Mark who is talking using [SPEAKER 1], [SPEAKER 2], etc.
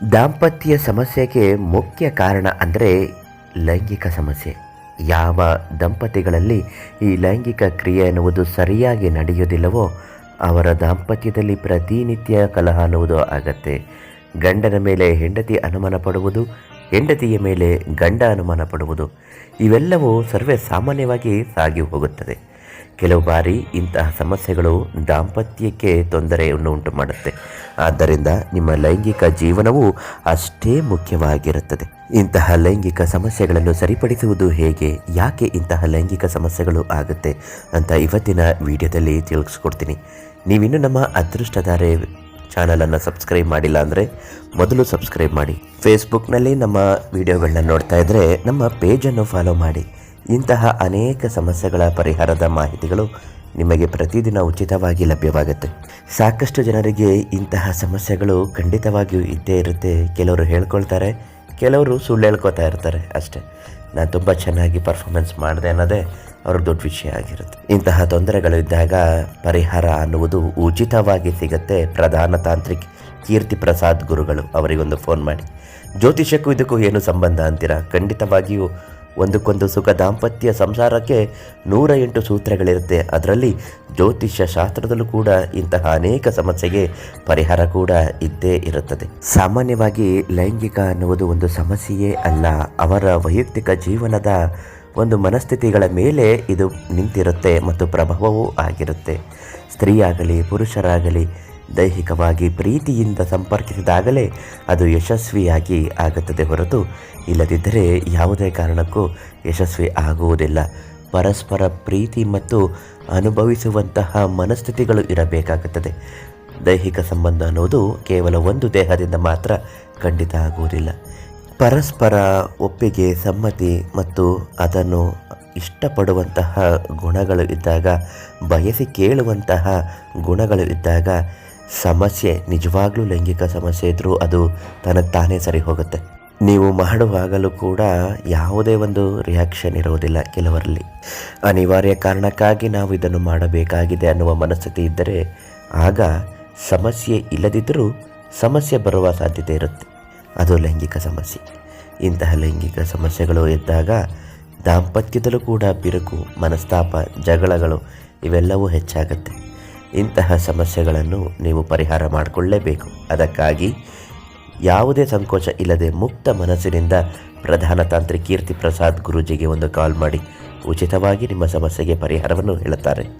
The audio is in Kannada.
[SPEAKER 1] ದಾಂಪತ್ಯ ಸಮಸ್ಯೆಗೆ ಮುಖ್ಯ ಕಾರಣ ಅಂದರೆ ಲೈಂಗಿಕ ಸಮಸ್ಯೆ. ಯಾವ ದಂಪತಿಗಳಲ್ಲಿ ಈ ಲೈಂಗಿಕ ಕ್ರಿಯೆ ಎನ್ನುವುದು ಸರಿಯಾಗಿ ನಡೆಯುವುದಿಲ್ಲವೋ ಅವರ ದಾಂಪತ್ಯದಲ್ಲಿ ಪ್ರತಿನಿತ್ಯ ಕಲಹ ಅನ್ನುವುದು ಆಗತ್ತೆ. ಗಂಡನ ಮೇಲೆ ಹೆಂಡತಿ ಅನುಮಾನ ಪಡುವುದು, ಹೆಂಡತಿಯ ಮೇಲೆ ಗಂಡ ಅನುಮಾನ ಪಡುವುದು, ಇವೆಲ್ಲವೂ ಸರ್ವೇ ಸಾಮಾನ್ಯವಾಗಿ ಸಾಗಿ ಹೋಗುತ್ತದೆ. ಕೆಲವು ಬಾರಿ ಇಂತಹ ಸಮಸ್ಯೆಗಳು ದಾಂಪತ್ಯಕ್ಕೆ ತೊಂದರೆಯನ್ನು ಉಂಟು ಮಾಡುತ್ತೆ. ಆದ್ದರಿಂದ ನಿಮ್ಮ ಲೈಂಗಿಕ ಜೀವನವು ಅಷ್ಟೇ ಮುಖ್ಯವಾಗಿರುತ್ತದೆ. ಇಂತಹ ಲೈಂಗಿಕ ಸಮಸ್ಯೆಗಳನ್ನು ಸರಿಪಡಿಸುವುದು ಹೇಗೆ? ಯಾಕೆ ಇಂತಹ ಲೈಂಗಿಕ ಸಮಸ್ಯೆಗಳು ಆಗುತ್ತೆ ಅಂತ ಇವತ್ತಿನ ವಿಡಿಯೋದಲ್ಲಿ ತಿಳಿಸ್ಕೊಡ್ತೀನಿ. ನೀವಿನ್ನು ನಮ್ಮ ಅದೃಷ್ಟಧಾರೆ ಚಾನಲನ್ನು ಸಬ್ಸ್ಕ್ರೈಬ್ ಮಾಡಿಲ್ಲ ಅಂದರೆ ಮೊದಲು ಸಬ್ಸ್ಕ್ರೈಬ್ ಮಾಡಿ. ಫೇಸ್ಬುಕ್ನಲ್ಲಿ ನಮ್ಮ ವಿಡಿಯೋಗಳನ್ನ ನೋಡ್ತಾ ಇದ್ದರೆ ನಮ್ಮ ಪೇಜನ್ನು ಫಾಲೋ ಮಾಡಿ. ಇಂತಹ ಅನೇಕ ಸಮಸ್ಯೆಗಳ ಪರಿಹಾರದ ಮಾಹಿತಿಗಳು ನಿಮಗೆ ಪ್ರತಿದಿನ ಉಚಿತವಾಗಿ ಲಭ್ಯವಾಗುತ್ತೆ. ಸಾಕಷ್ಟು ಜನರಿಗೆ ಇಂತಹ ಸಮಸ್ಯೆಗಳು ಖಂಡಿತವಾಗಿಯೂ ಇದ್ದೇ ಇರುತ್ತೆ. ಕೆಲವರು ಹೇಳ್ಕೊಳ್ತಾರೆ, ಕೆಲವರು ಸುಳ್ಳು ಹೇಳ್ಕೊತಾ ಇರ್ತಾರೆ ಅಷ್ಟೇ. ನಾನು ತುಂಬ ಚೆನ್ನಾಗಿ ಪರ್ಫಾರ್ಮೆನ್ಸ್ ಮಾಡಿದೆ ಅನ್ನೋದೇ ಅವ್ರ ದೊಡ್ಡ ವಿಷಯ ಆಗಿರುತ್ತೆ. ಇಂತಹ ತೊಂದರೆಗಳು ಇದ್ದಾಗ ಪರಿಹಾರ ಅನ್ನುವುದು ಉಚಿತವಾಗಿ ಸಿಗುತ್ತೆ ಪ್ರಧಾನ ತಾಂತ್ರಿಕ್ ಕೀರ್ತಿ ಪ್ರಸಾದ್ ಗುರುಗಳು ಅವರಿಗೊಂದು ಫೋನ್ ಮಾಡಿ. ಜ್ಯೋತಿಷಕ್ಕೂ ಇದಕ್ಕೂ ಏನು ಸಂಬಂಧ ಅಂತೀರಾ? ಖಂಡಿತವಾಗಿಯೂ ಒಂದಕ್ಕೊಂದು ಸುಖ ದಾಂಪತ್ಯ ಸಂಸಾರಕ್ಕೆ ನೂರ ಎಂಟು ಸೂತ್ರಗಳಿರುತ್ತೆ. ಅದರಲ್ಲಿ ಜ್ಯೋತಿಷ್ಯ ಶಾಸ್ತ್ರದಲ್ಲೂ ಕೂಡ ಇಂತಹ ಅನೇಕ ಸಮಸ್ಯೆಗೆ ಪರಿಹಾರ ಕೂಡ ಇದ್ದೇ ಇರುತ್ತದೆ. ಸಾಮಾನ್ಯವಾಗಿ ಲೈಂಗಿಕ ಅನ್ನುವುದು ಒಂದು ಸಮಸ್ಯೆಯೇ ಅಲ್ಲ. ಅವರ ವೈಯಕ್ತಿಕ ಜೀವನದ ಒಂದು ಮನಸ್ಥಿತಿಗಳ ಮೇಲೆ ಇದು ನಿಂತಿರುತ್ತೆ ಮತ್ತು ಪ್ರಭಾವವೂ ಆಗಿರುತ್ತೆ. ಸ್ತ್ರೀಯಾಗಲಿ, ಪುರುಷರಾಗಲಿ ದೈಹಿಕವಾಗಿ ಪ್ರೀತಿಯಿಂದ ಸಂಪರ್ಕಿಸಿದಾಗಲೇ ಅದು ಯಶಸ್ವಿಯಾಗಿ ಆಗುತ್ತದೆ ಹೊರತು ಇಲ್ಲದಿದ್ದರೆ ಯಾವುದೇ ಕಾರಣಕ್ಕೂ ಯಶಸ್ವಿ ಆಗುವುದಿಲ್ಲ. ಪರಸ್ಪರ ಪ್ರೀತಿ ಮತ್ತು ಅನುಭವಿಸುವಂತಹ ಮನಸ್ಥಿತಿಗಳು ಇರಬೇಕಾಗುತ್ತದೆ. ದೈಹಿಕ ಸಂಬಂಧ ಅನ್ನೋದು ಕೇವಲ ಒಂದು ದೇಹದಿಂದ ಮಾತ್ರ ಖಂಡಿತ ಆಗುವುದಿಲ್ಲ. ಪರಸ್ಪರ ಒಪ್ಪಿಗೆ, ಸಮ್ಮತಿ ಮತ್ತು ಅದನ್ನು ಇಷ್ಟಪಡುವಂತಹ ಗುಣಗಳು ಇದ್ದಾಗ, ಬಯಸಿ ಕೇಳುವಂತಹ ಗುಣಗಳು ಇದ್ದಾಗ ಸಮಸ್ಯೆ, ನಿಜವಾಗ್ಲೂ ಲೈಂಗಿಕ ಸಮಸ್ಯೆ ಇದ್ದರೂ ಅದು ತನಗೆ ತಾನೇ ಸರಿ ಹೋಗುತ್ತೆ. ನೀವು ಮಾಡುವಾಗಲೂ ಕೂಡ ಯಾವುದೇ ಒಂದು ರಿಯಾಕ್ಷನ್ ಇರುವುದಿಲ್ಲ ಕೆಲವರಲ್ಲಿ. ಅನಿವಾರ್ಯ ಕಾರಣಕ್ಕಾಗಿ ನಾವು ಇದನ್ನು ಮಾಡಬೇಕಾಗಿದೆ ಅನ್ನುವ ಮನಸ್ಥಿತಿ ಇದ್ದರೆ ಆಗ ಸಮಸ್ಯೆ ಇಲ್ಲದಿದ್ದರೂ ಸಮಸ್ಯೆ ಬರುವ ಸಾಧ್ಯತೆ ಇರುತ್ತೆ. ಅದು ಲೈಂಗಿಕ ಸಮಸ್ಯೆ. ಇಂತಹ ಲೈಂಗಿಕ ಸಮಸ್ಯೆಗಳು ಇದ್ದಾಗ ದಾಂಪತ್ಯದಲ್ಲೂ ಕೂಡ ಬಿರುಕು, ಮನಸ್ತಾಪ, ಜಗಳಗಳು ಇವೆಲ್ಲವೂ ಹೆಚ್ಚಾಗುತ್ತೆ. ಇಂತಹ ಸಮಸ್ಯೆಗಳನ್ನು ನೀವು ಪರಿಹಾರ ಮಾಡಿಕೊಳ್ಳಲೇಬೇಕು ಅದಕ್ಕಾಗಿ ಯಾವುದೇ ಸಂಕೋಚ ಇಲ್ಲದೆ ಮುಕ್ತ ಮನಸ್ಸಿನಿಂದ ಪ್ರಧಾನ ತಾಂತ್ರಿ ಕೀರ್ತಿ ಪ್ರಸಾದ್ ಗುರೂಜಿಗೆ ಒಂದು ಕಾಲ್ ಮಾಡಿ, ಉಚಿತವಾಗಿ ನಿಮ್ಮ ಸಮಸ್ಯೆಗೆ ಪರಿಹಾರವನ್ನು ಹೇಳುತ್ತಾರೆ.